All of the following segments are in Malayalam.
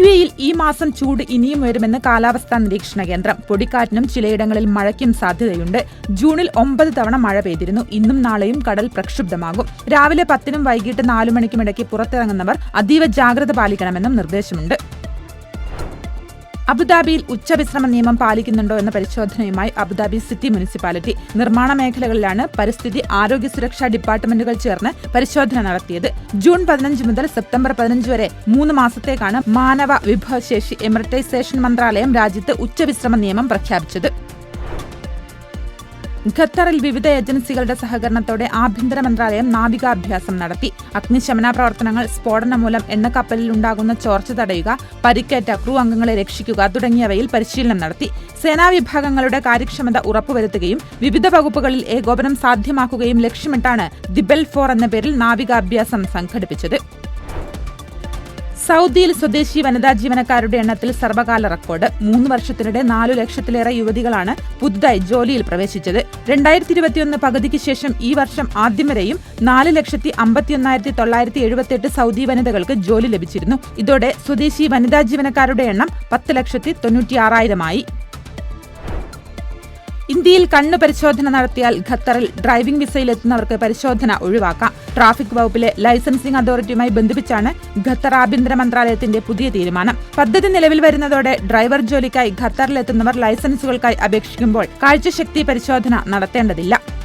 യു എയിൽ ഈ മാസം ചൂട് ഇനിയും വരുമെന്ന് കാലാവസ്ഥാ നിരീക്ഷണ കേന്ദ്രം. പൊടിക്കാറ്റിനും ചിലയിടങ്ങളിൽ മഴയ്ക്കും സാധ്യതയുണ്ട്. ജൂണിൽ ഒമ്പത് തവണ മഴ പെയ്തിരുന്നു. ഇന്നും നാളെയും കടൽ പ്രക്ഷുബ്ധമാകും. രാവിലെ പത്തിനും വൈകിട്ട് നാലു മണിക്കും ഇടയ്ക്ക് പുറത്തിറങ്ങുന്നവർ അതീവ ജാഗ്രത പാലിക്കണമെന്നും നിർദ്ദേശമുണ്ട്. അബുദാബിയിൽ ഉച്ചവിശ്രമ നിയമം പാലിക്കുന്നുണ്ടോ എന്ന പരിശോധനയുമായി അബുദാബി സിറ്റി മുനിസിപ്പാലിറ്റി നിർമ്മാണ മേഖലകളിലാണ് പരിസ്ഥിതി ആരോഗ്യ സുരക്ഷാ ഡിപ്പാർട്ട്മെന്റുകൾ ചേർന്ന് പരിശോധന നടത്തിയത്. ജൂൺ പതിനഞ്ച് മുതൽ സെപ്റ്റംബർ പതിനഞ്ച് വരെ മൂന്ന് മാസത്തേക്കാണ് മാനവ വിഭവശേഷി എമർട്ടൈസേഷൻ മന്ത്രാലയം രാജ്യത്ത് ഉച്ചവിശ്രമ നിയമം പ്രഖ്യാപിച്ചത്. ഖത്തറിൽ വിവിധ ഏജൻസികളുടെ സഹകരണത്തോടെ ആഭ്യന്തര മന്ത്രാലയം നാവികാഭ്യാസം നടത്തി. അഗ്നിശമന പ്രവർത്തനങ്ങൾ സ്ഫോടനം മൂലം എണ്ണക്കപ്പലിൽ ഉണ്ടാകുന്ന ചോർച്ച തടയുക പരിക്കേറ്റ ക്രൂ അംഗങ്ങളെ രക്ഷിക്കുക തുടങ്ങിയവയിൽ പരിശീലനം നടത്തി. സേനാ വിഭാഗങ്ങളുടെ കാര്യക്ഷമത ഉറപ്പുവരുത്തുകയും വിവിധ വകുപ്പുകളിൽ ഏകോപനം സാധ്യമാക്കുകയും ലക്ഷ്യമിട്ടാണ് ദിബെൽ ഫോർ എന്ന പേരിൽ നാവികാഭ്യാസം സംഘടിപ്പിച്ചത്. സൗദിയിൽ സ്വദേശി വനിതാ ജീവനക്കാരുടെ എണ്ണത്തിൽ സർവകാല റെക്കോർഡ്. മൂന്ന് വർഷത്തിനിടെ നാലു ലക്ഷത്തിലേറെ യുവതികളാണ് പുതുതായി ജോലിയിൽ പ്രവേശിച്ചത്. രണ്ടായിരത്തി ഇരുപത്തിയൊന്ന് പകുതിക്ക് ശേഷം ഈ വർഷം ആദ്യം വരെയും നാല് ലക്ഷത്തി അമ്പത്തിയൊന്നായിരത്തി തൊള്ളായിരത്തി എഴുപത്തിയെട്ട് സൗദി വനിതകൾക്ക് ജോലി ലഭിച്ചിരുന്നു. ഇതോടെ സ്വദേശി വനിതാ ജീവനക്കാരുടെ എണ്ണം പത്ത് ലക്ഷത്തി തൊണ്ണൂറ്റിയാറായിരമായി. ഇന്ത്യയിൽ കണ്ണു പരിശോധന നടത്തിയാൽ ഖത്തറിൽ ഡ്രൈവിംഗ് വിസയിൽ എത്തുന്നവർക്ക് പരിശോധന ഒഴിവാക്കാം. ട്രാഫിക് വകുപ്പിലെ ലൈസൻസിംഗ് അതോറിറ്റിയുമായി ബന്ധിപ്പിച്ചാണ് ഖത്തർ ആഭ്യന്തര മന്ത്രാലയത്തിന്റെ പുതിയ തീരുമാനം. പദ്ധതി നിലവിൽ വരുന്നതോടെ ഡ്രൈവർ ജോലിക്കായി ഖത്തറിലെത്തുന്നവർ ലൈസൻസുകൾക്കായി അപേക്ഷിക്കുമ്പോൾ കാഴ്ചശക്തി പരിശോധന നടത്തേണ്ടതില്ല.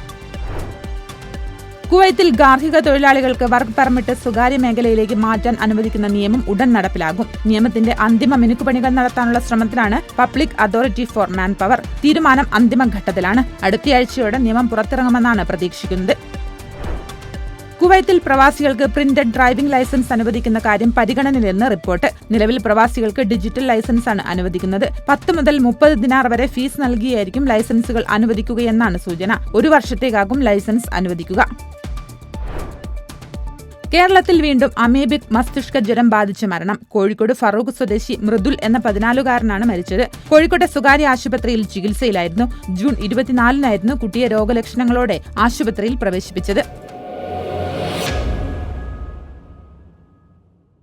കുവൈത്തിൽ ഗാർഹിക തൊഴിലാളികൾക്ക് വർക്ക് പെർമിറ്റ് സ്വകാര്യ മേഖലയിലേക്ക് മാറ്റാൻ അനുവദിക്കുന്ന നിയമം ഉടൻ നടപ്പിലാകും. നിയമത്തിന്റെ അന്തിമ മിനുക്കുപണികൾ നടത്താനുള്ള ശ്രമത്തിലാണ് public authority for manpower. തീരുമാനം അന്തിമഘട്ടത്തിലാണ് അടുത്തയാഴ്ചയോടെ നിയമം പുറത്തിറങ്ങുമെന്നാണ് പ്രതീക്ഷിക്കുന്നത്. കുവൈത്തിൽ പ്രവാസികൾക്ക് പ്രിന്റഡ് ഡ്രൈവിംഗ് ലൈസൻസ് അനുവദിക്കുന്ന കാര്യം പരിഗണനയിലെന്ന് റിപ്പോർട്ട്. നിലവിൽ പ്രവാസികൾക്ക് ഡിജിറ്റൽ ലൈസൻസാണ് അനുവദിക്കുന്നത്. പത്ത് മുതൽ മുപ്പത് ദിനാർ വരെ ഫീസ് നൽകിയായിരിക്കും ലൈസൻസുകൾ അനുവദിക്കുകയെന്നാണ് സൂചന. ഒരു വർഷത്തേക്കാകും ലൈസൻസ് അനുവദിക്കുക. കേരളത്തിൽ വീണ്ടും അമേബിക് മസ്തിഷ്ക ജ്വരം ബാധിച്ച് മരണം. കോഴിക്കോട് ഫറൂഖ് സ്വദേശി മൃദുൽ എന്ന പതിനാലുകാരനാണ് മരിച്ചത്. കോഴിക്കോട്ടെ സ്വകാര്യ ആശുപത്രിയിൽ ചികിത്സയിലായിരുന്നു. ജൂൺ ഇരുപത്തിനാലിനായിരുന്നു കുട്ടിയെ രോഗലക്ഷണങ്ങളോടെ ആശുപത്രിയിൽ പ്രവേശിപ്പിച്ചത്.